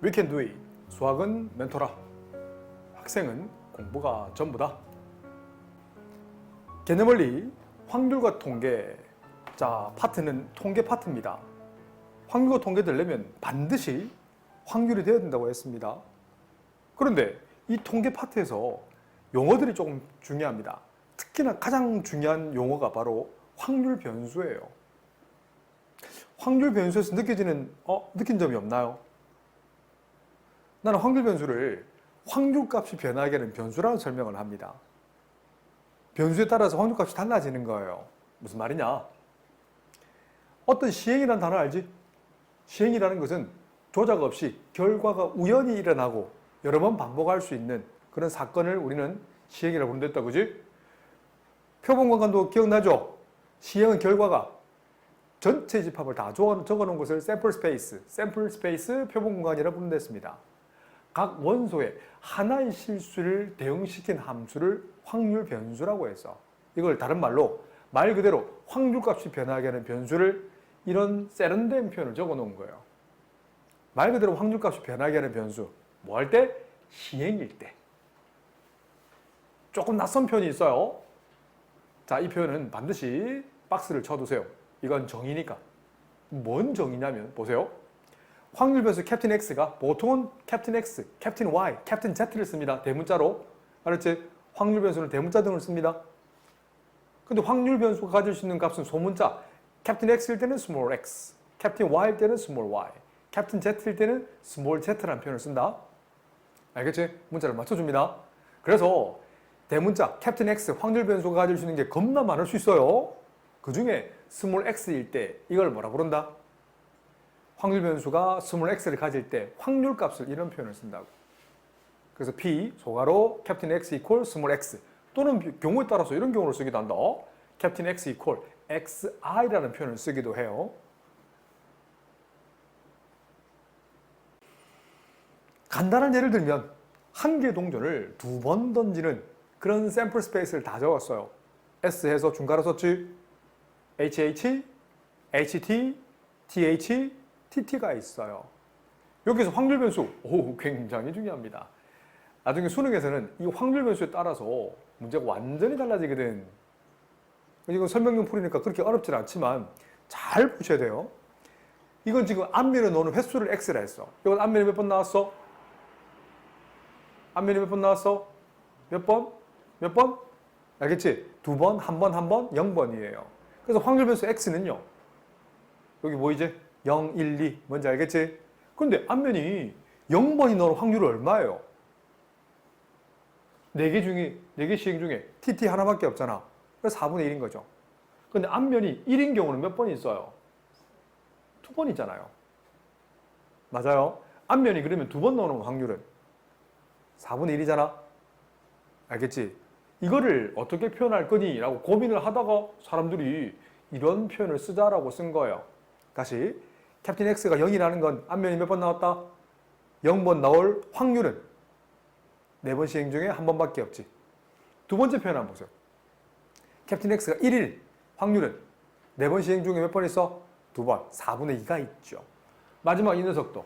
We can do it. 수학은 멘토라. 학생은 공부가 전부다. 개념 원리 확률과 통계. 자, 파트는 통계 파트입니다. 확률과 통계 되려면 반드시 확률이 되어야 된다고 했습니다. 그런데 이 통계 파트에서 용어들이 조금 중요합니다. 특히나 가장 중요한 용어가 바로 확률 변수예요. 확률 변수에서 느껴지는 어 느낀 점이 없나요? 나는 확률 변수를 확률값이 변하게 하는 변수라고 설명을 합니다. 변수에 따라서 확률값이 달라지는 거예요. 무슨 말이냐? 어떤 시행이라는 단어 알지? 시행이라는 것은 조작 없이 결과가 우연히 일어나고 여러 번 반복할 수 있는 그런 사건을 우리는 시행이라고 부른댔다 그지? 표본공간도 기억나죠? 시행은 결과가 전체 집합을 다 적어 놓은 것을 샘플 스페이스, 샘플 스페이스 표본 공간이라고 부른댔습니다. 각 원소의 하나의 실수를 대응시킨 함수를 확률 변수라고 해서 이걸 다른 말로 말 그대로 확률값이 변하게 하는 변수를 이런 세련된 표현을 적어 놓은 거예요. 말 그대로 확률값이 변하게 하는 변수. 뭐 할 때? 시행일 때. 조금 낯선 표현이 있어요. 자, 이 표현은 반드시 박스를 쳐두세요. 이건 정의니까. 뭔 정의냐면, 보세요. 확률 변수 캡틴 X가 보통은 캡틴 X, 캡틴 Y, 캡틴 Z를 씁니다. 대문자로. 알았지? 확률 변수는 대문자 등을 씁니다. 근데 확률 변수가 가질 수 있는 값은 소문자. 캡틴 X일 때는 small x, 캡틴 Y일 때는 small y, 캡틴 Z일 때는 small z라는 표현을 쓴다. 알겠지? 문자를 맞춰줍니다. 그래서 대문자 캡틴 X 확률 변수가 가질 수 있는 게 겁나 많을 수 있어요. 그 중에 스몰 x일 때 이걸 뭐라 부른다? 확률 변수가 스몰 x를 가질 때 확률 값을 이런 표현을 쓴다고. 그래서 p 소가로 캡틴 x 이퀄 스몰 x 또는 경우에 따라서 이런 경우를 쓰기도 한다. 캡틴 x 이퀄 xi라는 표현을 쓰기도 해요. 간단한 예를 들면 한 개 동전을 두 번 던지는 그런 샘플 스페이스를 다 적었어요. S 해서 중괄호 썼지. HH, HT, TH, TT가 있어요. 여기서 확률 변수, 오, 굉장히 중요합니다. 나중에 수능에서는 이 확률 변수에 따라서 문제가 완전히 달라지거든. 이건 설명용 풀이니까 그렇게 어렵진 않지만 잘 보셔야 돼요. 이건 지금 앞면에 넣는 횟수를 X라 했어. 이건 앞면에 몇 번 나왔어? 앞면에 몇 번 나왔어? 몇 번? 몇 번? 알겠지? 두 번, 한 번, 한 번, 0번이에요. 그래서 확률 변수 X는요. 여기 뭐 이제 0, 1, 2. 뭔지 알겠지? 근데 앞면이 0번이 넣은 확률이 얼마예요? 4개 중에, 4개 시행 중에 TT 하나밖에 없잖아. 그래서 4분의 1인 거죠. 근데 앞면이 1인 경우는 몇번 있어요? 두번 있잖아요. 맞아요. 앞면이 그러면 두번 넣는 확률은 4분의 1이잖아. 알겠지? 이거를 어떻게 표현할 거니? 라고 고민을 하다가 사람들이 이런 표현을 쓰자라고 쓴 거예요. 다시. 캡틴 X가 0이라는 건 앞면이 몇 번 나왔다? 0번 나올 확률은 4번 시행 중에 한 번밖에 없지. 두 번째 표현 한번 보세요. 캡틴 X가 1일 확률은 4번 시행 중에 몇 번 있어? 두 번. 4분의 2가 있죠. 마지막 이 녀석도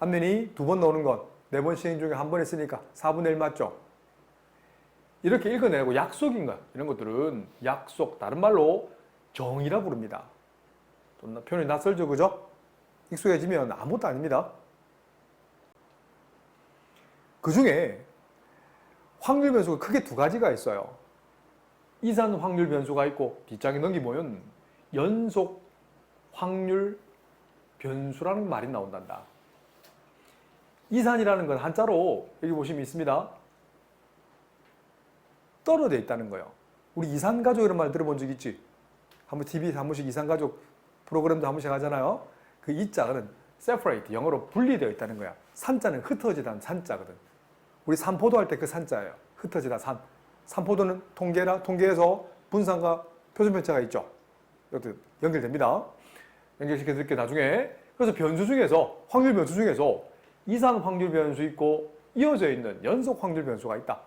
앞면이 두 번 나오는 건 4번 시행 중에 한 번 했으니까 4분의 1 맞죠? 이렇게 읽어내고 약속인 거야. 이런 것들은 약속, 다른 말로 정의라 부릅니다. 좀 표현이 낯설죠, 그죠? 익숙해지면 아무것도 아닙니다. 그 중에 확률 변수가 크게 두 가지가 있어요. 이산 확률 변수가 있고 뒷장에 넘기보면 연속 확률 변수라는 말이 나온단다. 이산이라는 건 한자로 여기 보시면 있습니다. 떨어져 있다는 거예요. 우리 이산가족 이런 말 들어본 적 있지? 한번 한 번씩 이산가족 프로그램도 한 번씩 하잖아요. 그 이자는 separate, 영어로 분리되어 있다는 거야. 산자는 흩어지다는 산자거든. 우리 산포도 할 때 그 산자예요. 흩어지다 산. 산포도는 통계라, 통계에서 분산과 표준편차가 있죠. 이것도 연결됩니다. 연결시켜 드릴게요, 나중에. 그래서 변수 중에서, 확률 변수 중에서 이산 확률 변수 있고 이어져 있는 연속 확률 변수가 있다.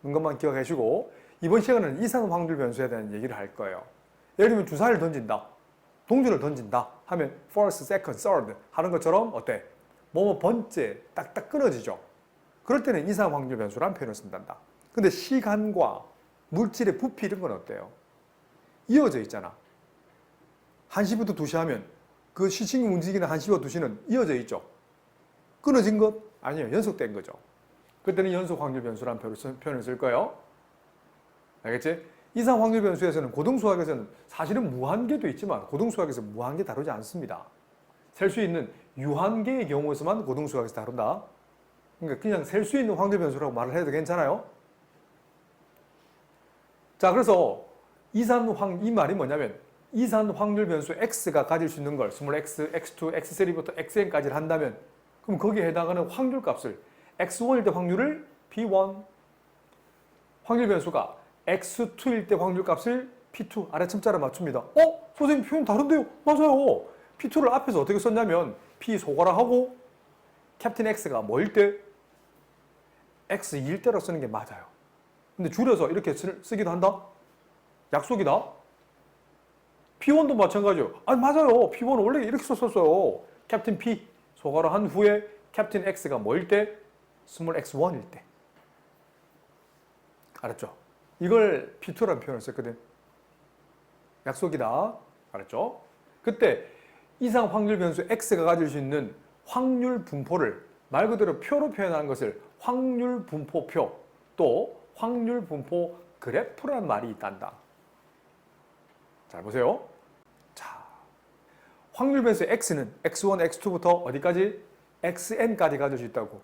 그런 것만 기억하시고 이번 시간은 이산 확률 변수에 대한 얘기를 할 거예요. 예를 들면 주사를 던진다. 동전을 던진다 하면 first, second, third 하는 것처럼 어때? 뭐뭐 번째 딱딱 끊어지죠. 그럴 때는 이상 확률 변수라는 표현을 쓴단다. 근데 시간과 물질의 부피 이런 건 어때요? 이어져 있잖아. 1시부터 2시 하면 그 시층이 움직이는 1시와 2시는 이어져 있죠. 끊어진 것? 아니에요. 연속된 거죠. 그때는 연속 확률 쓸- 표현을 쓸 거예요. 알겠지? 이상 확률 변수에서는 고등수학에서는 사실은 무한계도 있지만 고등수학에서 무한계 다루지 않습니다. 셀 수 있는 유한계의 경우에서만 고등수학에서 다룬다. 그러니까 그냥 셀 수 있는 확률 변수라고 말을 해도 괜찮아요. 자, 그래서 이산 확, 이 말이 뭐냐면 이산 확률 변수 x가 가질 수 있는 걸 x, x2, x3부터 xn까지를 한다면 그럼 거기에 해당하는 확률 값을 x1일 때 확률을 p1 확률 변수가 x2일 때 확률 값을 p2 아래 첨자로 맞춥니다. 어? 선생님 표현 다른데요? 맞아요. p2를 앞에서 어떻게 썼냐면 p 소거라 하고 캡틴 x가 뭐일 때 x2일 때로 쓰는 게 맞아요. 근데 줄여서 이렇게 쓰, 쓰기도 한다? 약속이다? P1도 마찬가지예요. 아니 맞아요. P1은 원래 이렇게 썼었어요. 캡틴 P 소가로 한 후에 캡틴 X가 뭐일 때? 스몰 X1일 때. 알았죠? 이걸 P2라는 표현을 썼거든. 약속이다. 알았죠? 그때 이상 확률 변수 X가 가질 수 있는 확률 분포를 말 그대로 표로 표현하는 것을 확률 분포표 또 확률 분포 그래프라는 말이 있단다. 잘 보세요. 자, 확률 변수 x는 x1, x2부터 어디까지? xn까지 가질 수 있다고.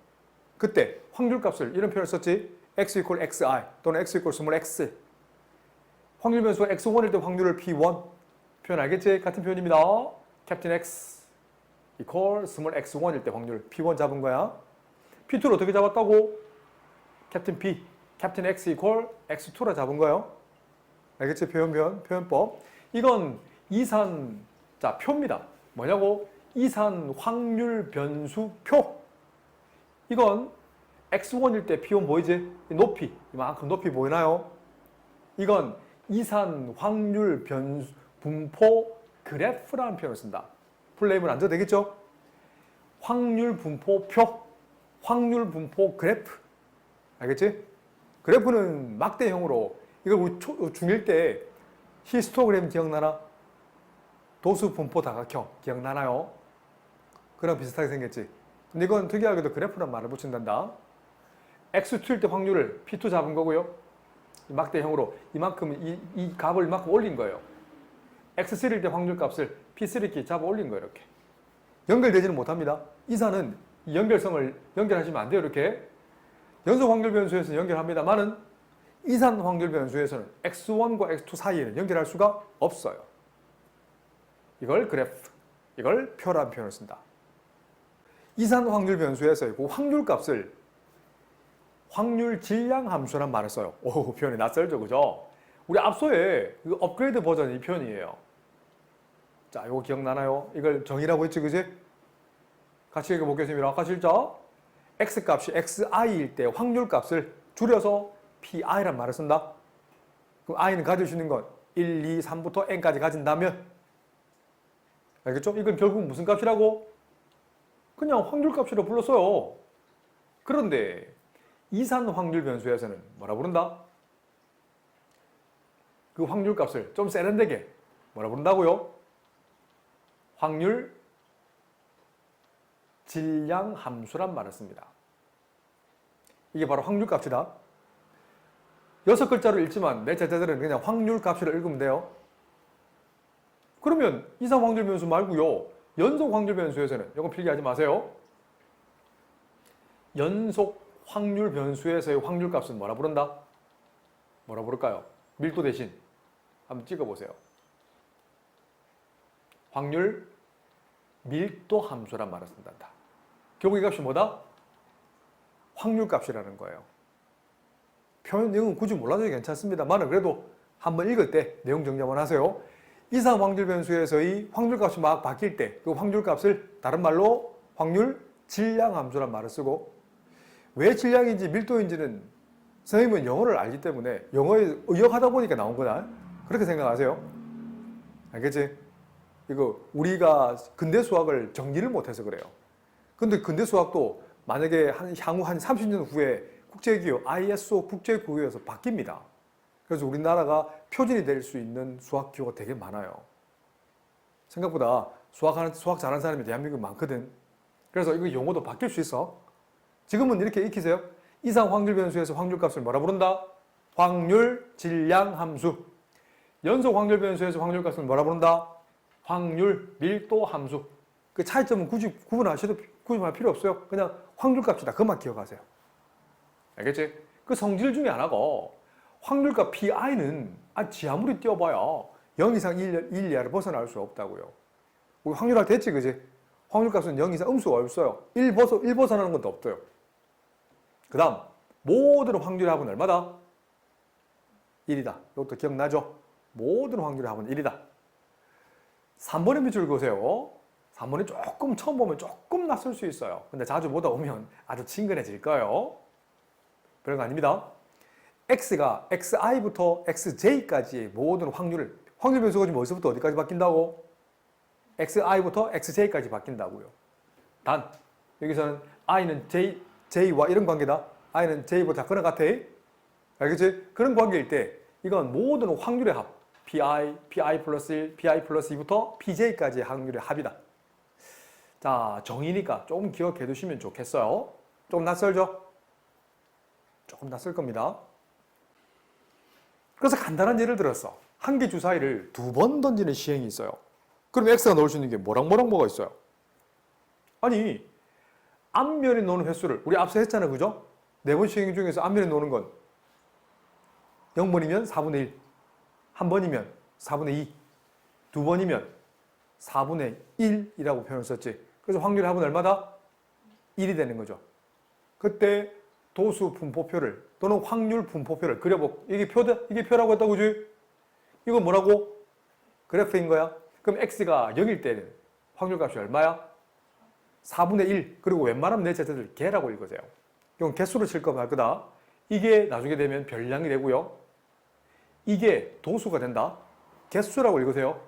그때 확률 값을 이런 표현을 썼지. X equal xi 또는 x equal 스몰 x. 확률 변수가 x1일 때 확률을 p1. 표현 알겠지? 같은 표현입니다. 캡틴 x equal 스몰 x1일 때 확률 p1 잡은 거야. p2를 어떻게 잡았다고? 캡틴 p, 캡틴 x equal x2라 잡은 거예요. 알겠지? 표현, 표현, 표현법. 이건 이산, 자, 표입니다. 뭐냐고? 이산 확률 변수 표. 이건 x1일 때 p1 보이지? 이 높이, 이만큼 높이 보이나요? 이건 이산 확률 변수, 분포 그래프라는 표현을 쓴다. 플레임을 안 줘도 되겠죠? 확률 분포 표, 확률 분포 그래프. 알겠지? 그래프는 막대형으로 이걸 우리 초- 중1 때 히스토그램 기억나나? 도수 분포 다각형 기억나나요? 그랑 비슷하게 생겼지. 근데 이건 특이하게도 그래프란 말을 붙인단다. X2일 때 확률을 p2 잡은 거고요. 이 막대형으로 이만큼 이, 이 값을 이만큼 올린 거예요. x3일 때 확률 값을 p3 이렇게 잡아 올린 거예요. 이렇게. 연결되지는 못합니다. 이사는 이 연결성을 연결하시면 안 돼요. 이렇게. 연속 확률 변수에서는 연결합니다만은 이산 확률 변수에서는 x1과 x2 사이에는 연결할 수가 없어요. 이걸 그래프, 이걸 표라는 표현을 쓴다. 이산 확률 변수에서 그 확률 값을 확률 질량 함수란 말을 써요. 오, 표현이 낯설죠, 그죠? 우리 앞서에 그 업그레이드 버전 이 표현이에요. 자, 이거 기억나나요? 이걸 정의라고 했지, 그지? 같이 읽어 보겠습니다. 아까 실자 x 값이 xi일 때 확률 값을 줄여서 pi란 말을 쓴다. 그럼 i는 가질 수 있는 건 1, 2, 3부터 n까지 가진다면 알겠죠? 이건 결국 무슨 값이라고? 그냥 확률 값이라고 불렀어요. 그런데 이산 확률 변수에서는 뭐라 부른다? 그 확률 값을 좀 세련되게 뭐라 부른다고요? 확률 질량 함수란 말을 씁니다. 이게 바로 확률 값이다. 여섯 글자로 읽지만 내 제자들은 그냥 확률 값이라 읽으면 돼요. 그러면 이상 확률 변수 말고요. 연속 확률 변수에서는 이건 필기하지 마세요. 연속 확률 변수에서의 확률 값은 뭐라 부른다? 뭐라 부를까요? 밀도 대신 한번 찍어보세요. 확률 밀도 함수란 말을 쓴단다. 결국 이 값이 뭐다? 확률 값이라는 거예요. 표현 내용은 굳이 몰라도 괜찮습니다만 그래도 한번 읽을 때 내용 정리 한번 하세요. 이상 확률 변수에서의 확률 값이 막 바뀔 때 그 확률 값을 다른 말로 확률 질량 함수란 말을 쓰고 왜 질량인지 밀도인지는 선생님은 영어를 알기 때문에 영어에 의역하다 보니까 나온 거다. 그렇게 생각하세요. 알겠지? 이거 우리가 근대 수학을 정리를 못해서 그래요. 근데 근대 수학도 만약에 한 향후 한 30년 후에 국제기구 ISO 국제기구에서 바뀝니다. 그래서 우리나라가 표준이 될 수 있는 수학 기구가 되게 많아요. 생각보다 수학하는 수학 잘하는 사람이 대한민국에 많거든. 그래서 이거 용어도 바뀔 수 있어. 지금은 이렇게 익히세요. 이상 확률 변수에서 확률 값을 뭐라 부른다? 확률 질량 함수. 연속 확률 변수에서 확률 값을 뭐라 부른다? 확률 밀도 함수. 그 차이점은 굳이 구분하셔도 구분할 필요 없어요. 그냥 확률 값이다. 그만 기억하세요. 알겠지? 그 성질 중에 하나가 확률값 PI는 아, 지 아무리 띄워봐야 0 이상 1, 1 이하를 벗어날 수 없다고요. 우리 확률할 때 했지, 그지? 확률값은 0 이상 음수가 없어요. 1 벗어, 1 벗어나는 것도 없어요. 그 다음, 모든 확률의 합은 얼마다? 1이다. 이것도 기억나죠? 모든 확률의 합은 1이다. 3번의 밑줄 그으세요. 3번이 조금 처음 보면 조금 낯설 수 있어요. 근데 자주 보다 보면 아주 친근해질 거예요. 별거 아닙니다. x가 xi부터 xj까지의 모든 확률을 확률 변수가 지금 어디서부터 어디까지 바뀐다고? xi부터 xj까지 바뀐다고요. 단 여기서는 i는 j, j와 이런 관계다. i는 j보다 그런 같아. 알겠지? 그런 관계일 때 이건 모든 확률의 합 pi, pi 플러스 1, pi 플러스 2부터 pj까지의 확률의 합이다. 자 정의니까 조금 기억해 두시면 좋겠어요. 조금 낯설죠? 조금 낯설 겁니다. 그래서 간단한 예를 들었어. 한 개 주사위를 두 번 던지는 시행이 있어요. 그럼 x가 넣을 수 있는 게 뭐랑 뭐랑 뭐가 있어요? 아니, 앞면에 노는 횟수를 우리 앞서 했잖아, 그죠? 네 번 시행 중에서 앞면에 노는 건 0번이면 4분의 1, 한 번이면 4분의 2, 두 번이면 4분의 1이라고 표현을 썼지. 그래서 확률의 합은 얼마다? 1이 되는 거죠. 그때 도수 분포표를 또는 확률 분포표를 그려보 이게 표다 이게 표라고 했다고 그지? 이건 뭐라고? 그래프인 거야. 그럼 x가 0일 때는 확률 값이 얼마야? 4분의 1 그리고 웬만하면 내 제자들 개라고 읽으세요. 이건 개수로 칠 거면 할 거다. 이게 나중에 되면 별량이 되고요. 이게 도수가 된다. 개수라고 읽으세요.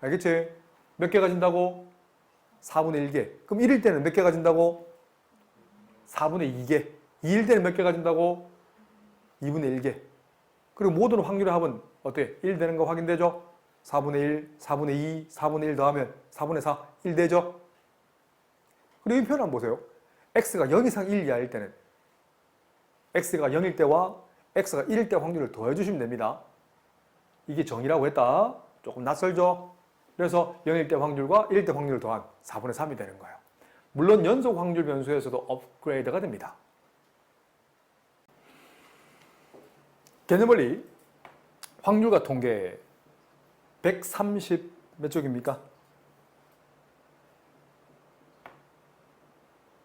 알겠지? 몇 개 가 진다고? 4분의 1개. 그럼 1일 때는 몇 개 가 진다고? 4분의 2개. 2일 때는 몇 개 가 진다고? 2분의 1개. 그리고 모든 확률의 합은 어때? 1 되는 거 확인되죠? 4분의 1, 4분의 2, 4분의 1 더하면 4분의 4, 1 되죠? 그리고 이 표현 한번 보세요. x가 0 이상 1 이하일 때는 x가 0일 때와 x가 1일 때 확률을 더해 주시면 됩니다. 이게 정의라고 했다. 조금 낯설죠? 그래서 0일 때 확률과 1일 때 확률을 더한 4분의 3이 되는 거예요. 물론 연속 확률 변수에서도 업그레이드가 됩니다. 개념 원리 확률과 통계 130 몇 쪽입니까?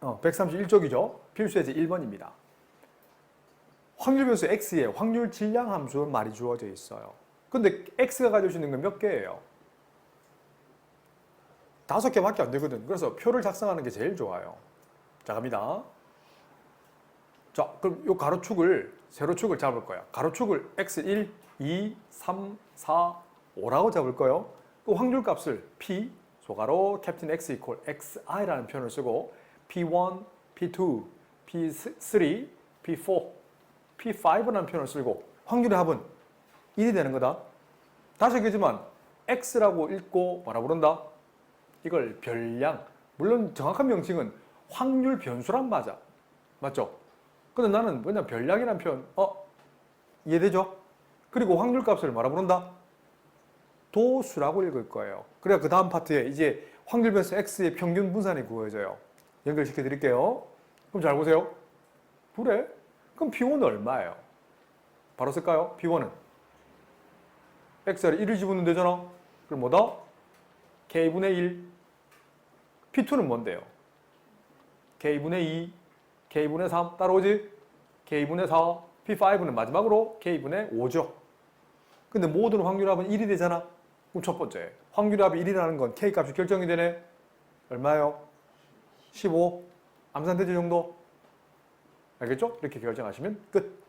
어, 131쪽이죠. 필수예제 1번입니다. 확률 변수 x에 확률 질량 함수 말이 주어져 있어요. 근데 x가 수 있는 건 몇 개예요? 다섯 개밖에 안 되거든. 그래서 표를 작성하는 게 제일 좋아요. 자, 갑니다. 자, 그럼 요 가로축을, 세로축을 잡을 거야. 가로축을 x1, 2, 3, 4, 5라고 잡을 거예요. 그 확률 값을 p, 소가로 캡틴 x 이퀄 xi라는 표현을 쓰고 p1, p2, p3, p4, p5라는 표현을 쓰고 확률의 합은 1이 되는 거다. 다시 얘기지만 x라고 읽고 뭐라 부른다? 이걸 별량. 물론 정확한 명칭은 확률 변수란 맞아. 맞죠? 근데 나는 그냥 별량이라는 표현, 어? 이해되죠? 그리고 확률 값을 뭐라 부른다? 도수라고 읽을 거예요. 그래야 그 다음 파트에 이제 확률 변수 x의 평균 분산이 구해져요. 연결시켜 드릴게요. 그럼 잘 보세요. 그래? 그럼 P1은 얼마예요? 바로 쓸까요? P1은 x를 1을 집으면 되잖아. 그럼 뭐다? k분의 1. P2는 뭔데요? k분의 2, k분의 3 따라오지? k분의 4, P5는 마지막으로 k분의 5죠. 근데 모든 확률합은 1이 되잖아. 그럼 첫 번째, 확률합이 1이라는 건 k 값이 결정이 되네. 얼마요? 15. 암산대지 정도? 알겠죠? 이렇게 결정하시면 끝.